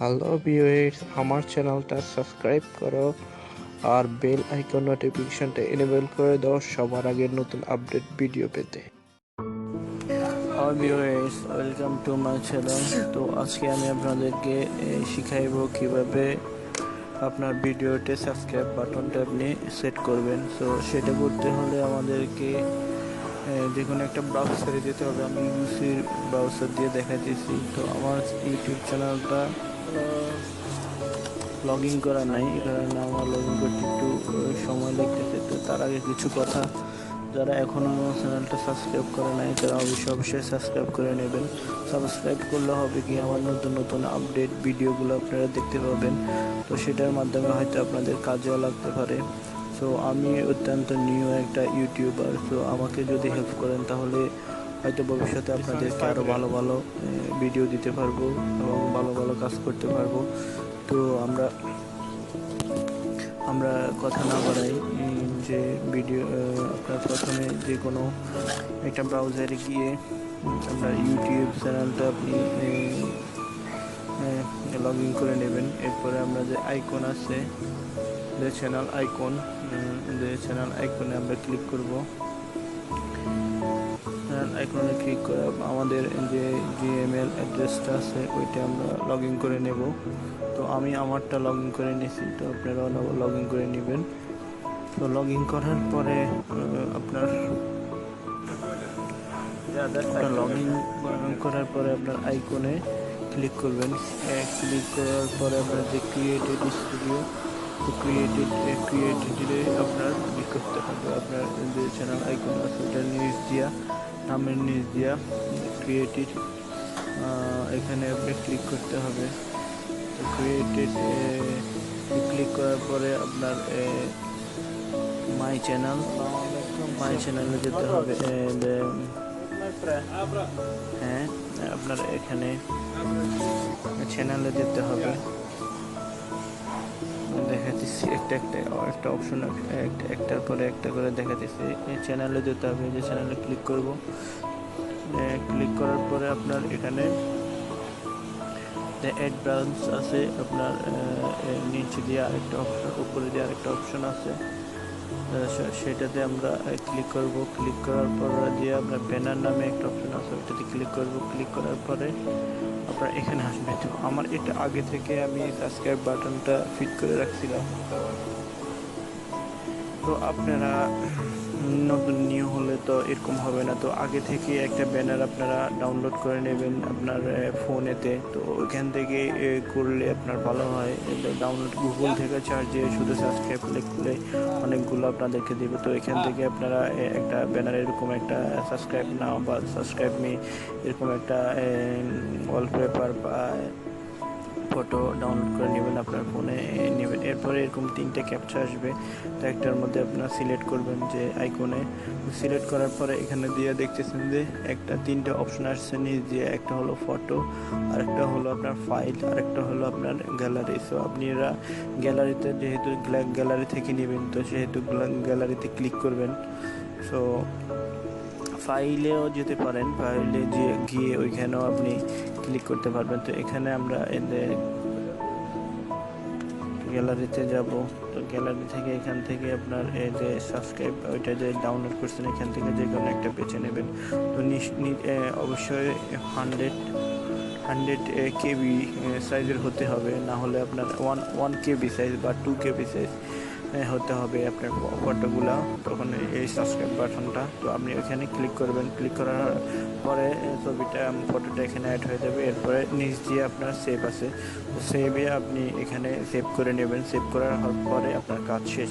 Hello viewers, আমার চ্যানেলটা subscribe করো আর বেল আইকন নোটিফিকেশনটা এনেবল করে দাও সবার আগে নতুন আপডেট ভিডিও পেতে। Viewers welcome to my channel তো আজকে আমি আপনাদেরকে শিখাইবো কীভাবে আপনার ভিডিওতে সাবস্ক্রাইব বাটনটা আপনি সেট করবেন। সো সেটা করতে হলে আমাদেরকে যে কোনো একটা ব্রাউজারে যেতে হবে। আমি ইউসির ব্রাউজার দিয়ে দেখাইতেছি। তো আমার ইউটিউব চ্যানেলটা লগ ইন করা নাই কারণে আমার লগ ইন করতে একটু সময় লাগতেছে। তো তার আগে কিছু কথা, যারা এখনও আমার চ্যানেলটা সাবস্ক্রাইব করে নাই, তারা অবশ্যই অবশ্যই সাবস্ক্রাইব করে নেবেন। সাবস্ক্রাইব করলে হবে কি, আমার নতুন নতুন আপডেট ভিডিওগুলো আপনারা দেখতে পাবেন। তো সেটার মাধ্যমে হয়তো আপনাদের কাজেও লাগতে পারে। সো আমি অত্যন্ত নিউ একটা ইউটিউবার তো আমাকে যদি হেল্প করেন তাহলে হয়তো ভবিষ্যতে আপনাদেরকে আরও ভালো ভালো ভিডিও দিতে পারব এবং ভালো ভালো কাজ করতে পারব। তো আমরা আমরা কথা না বাড়াই যে ভিডিও আপনার প্রথমে যে কোনো একটা ব্রাউজারে গিয়ে, আপনার ইউটিউব চ্যানেলটা আপনি লগ ইন করে নেবেন। এরপরে আমরা যে আইকন আছে, যে চ্যানেল আইকন যে চ্যানেল আইকনে আমরা ক্লিক করব। আইকনে ক্লিক করে আমাদের যে জিএমএল অ্যাড্রেসটা আছে ওইটা আমরা লগ ইন করে নেব। তো আমি আমারটা লগ ইন করে নিয়েছি তো আপনারাও লগ ইন করে নেবেন। তো লগ ইন করার পরে আপনার আপনার লগ ইন করার পরে আপনার আইকনে ক্লিক করবেন। ক্লিক করার পরে আপনার যে ক্রিয়েটেড স্টুডিও তো ক্রিয়েটেড ক্রিয়েটেডে আপনার ক্লিক করতে হবে। আপনার যে চ্যানেল আইকন আছে, ওটার নিউজ দিয়া, নামের নিউজ দিয়া ক্রিয়েটেড এখানে আপনি ক্লিক করতে হবে। তো ক্রিয়েটেড ক্লিক করার পরে আপনার মাই চ্যানেল মাই চ্যানেলে যেতে হবে হ্যাঁ আপনার এখানে চ্যানেলে যেতে হবে। দেখাতেছি, একটা একটা একটা অপশন একটা একটার পরে একটা করে দেখাতেছি। এই চ্যানেলে যেতে হবে যে চ্যানেলে ক্লিক করব ক্লিক করার পরে আপনার এখানে যে অ্যাড ব্রাউন্স আছে, আপনার নিচে দিয়ে আরেকটা অপশন উপরে দিয়ে আরেকটা অপশন আছে। সেটাতে আমরা ক্লিক করব। ক্লিক করার পর দিয়ে আপনার ব্যানার নামে একটা অপশন আছে, ওইটাতে ক্লিক করব। ক্লিক করার পরে আপনার এখানে আসবে। তো আমার এটা আগে থেকে আমি সাবস্ক্রাইব বাটনটা ফিট করে রাখছিলাম। তো আপনারা নতুন নিউ হলে তো এরকম হবে না। তো আগে থেকে একটা ব্যানার আপনারা ডাউনলোড করে নেবেন আপনার ফোনেতে। তো ওইখান থেকে করলে আপনার ভালো হয়। ডাউনলোড গুগল থেকে চার্জ শুধু সাবস্ক্রাইব লিখলে অনেকগুলো আপনাদেরকে দেবে। তো এখান থেকে আপনারা একটা ব্যানার এরকম একটা সাবস্ক্রাইব নাও বা সাবস্ক্রাইব মি এরকম একটা ওয়ালপেপার বা ফটো ডাউনলোড করে নেবেন। এরপরে এরকম তিনটে ক্যাপচা আসবে, তো একটার মধ্যে আপনার সিলেক্ট করবেন যে আইকনে সিলেক্ট করার পরে এখানে দিয়ে দেখতেছেন যে একটা তিনটে অপশন আসছে নিজ দিয়ে, একটা হলো ফটো আরেকটা হলো আপনার ফাইল আর একটা হলো আপনার গ্যালারি সো আপনারা গ্যালারিতে যেহেতু গ্যালারি থেকে নেবেন, তো সেহেতু গ্যালারিতে ক্লিক করবেন। সো ফাইলেও যেতে পারেন ফাইলে গিয়ে ওইখানেও আপনি ক্লিক করতে পারবেন। তো এখানে আমরা এদের গ্যালারিতে যাব। তো গ্যালারি থেকে এখান থেকে আপনার এই যে সাবস্ক্রাইব ওইটা যে ডাউনলোড করছেন, এখান থেকে যে কোনো একটা বেছে নেবেন। তো অবশ্যই হান্ড্রেড হান্ড্রেড কেবি সাইজের হতে হবে। না হলে আপনার ওয়ান ওয়ান কেবি সাইজ বা টু কেবি সাইজ হতে হবে আপনার ফটোগুলো, তখন এই সাবস্ক্রাইব বাটনটা। তো আপনি ওখানে ক্লিক করবেন। ক্লিক করার পরে ছবিটা ফটোটা এখানে অ্যাড হয়ে যাবে। এরপরে নিচ দিয়ে আপনার সেভ আছে। তো সেভে আপনি এখানে সেভ করে নেবেন। সেভ করার পরে আপনার কাজ শেষ।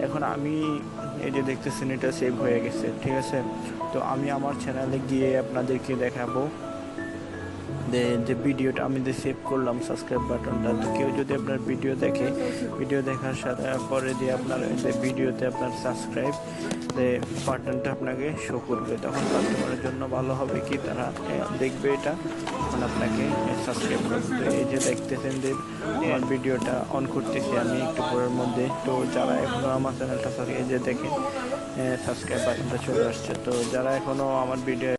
এখন আমি এই যে দেখতেছেন, এটা সেভ হয়ে গেছে। ঠিক আছে? তো আমি আমার চ্যানেলে গিয়ে আপনাদেরকে দেখাবো। যে ভিডিওটা আমি যে সেভ করলাম সাবস্ক্রাইব বাটনটা তো কেউ যদি আপনার ভিডিও দেখে ভিডিও দেখার সাথে পরে যে আপনার যে ভিডিওতে আপনার সাবস্ক্রাইব যে বাটনটা আপনাকে শো করবে, তখন কাস্টমারের জন্য ভালো হবে কি? তারা দেখবে এটা, তখন আপনাকে সাবস্ক্রাইব করবে। এই যে দেখতেছেন যে আমার ভিডিওটা অন করতেছি আমি একটু পরের মধ্যে। তো যারা এখনও আমার চ্যানেলটা এই যে দেখেন সাবস্ক্রাইব বাটনটা চলে আসছে। তো যারা এখনও আমার ভিডিও